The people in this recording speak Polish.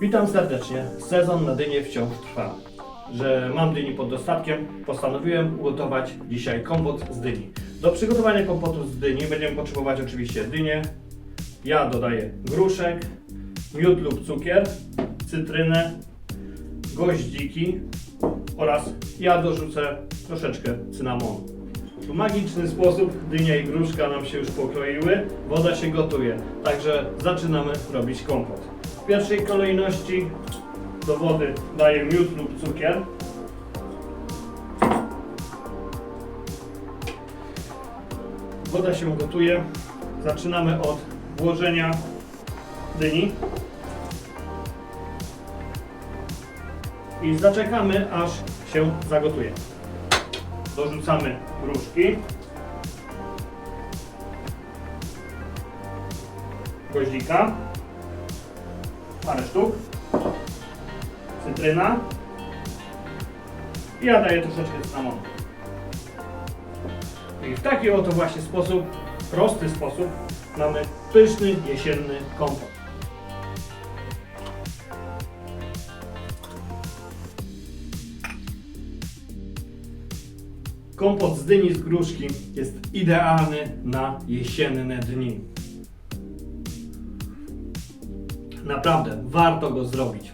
Witam serdecznie. Sezon na dynie wciąż trwa. Że mam dyni pod dostatkiem, postanowiłem ugotować dzisiaj kompot z dyni. Do przygotowania kompotu z dyni będziemy potrzebować oczywiście dynię. Ja dodaję gruszek, miód lub cukier, cytrynę, goździki oraz ja dorzucę troszeczkę cynamonu. W magiczny sposób dynia i gruszka nam się już pokroiły, woda się gotuje, także zaczynamy robić kompot. W pierwszej kolejności do wody daję miód lub cukier. Woda się gotuje. Zaczynamy od włożenia dyni. I zaczekamy aż się zagotuje. Dorzucamy gruszki. Goździka. Parę sztuk. Cytryna. I ja daję troszeczkę cynamonu. I w taki oto właśnie sposób, prosty sposób, mamy pyszny jesienny kompot. Kompot z dyni z gruszki jest idealny na jesienne dni. Naprawdę, warto go zrobić.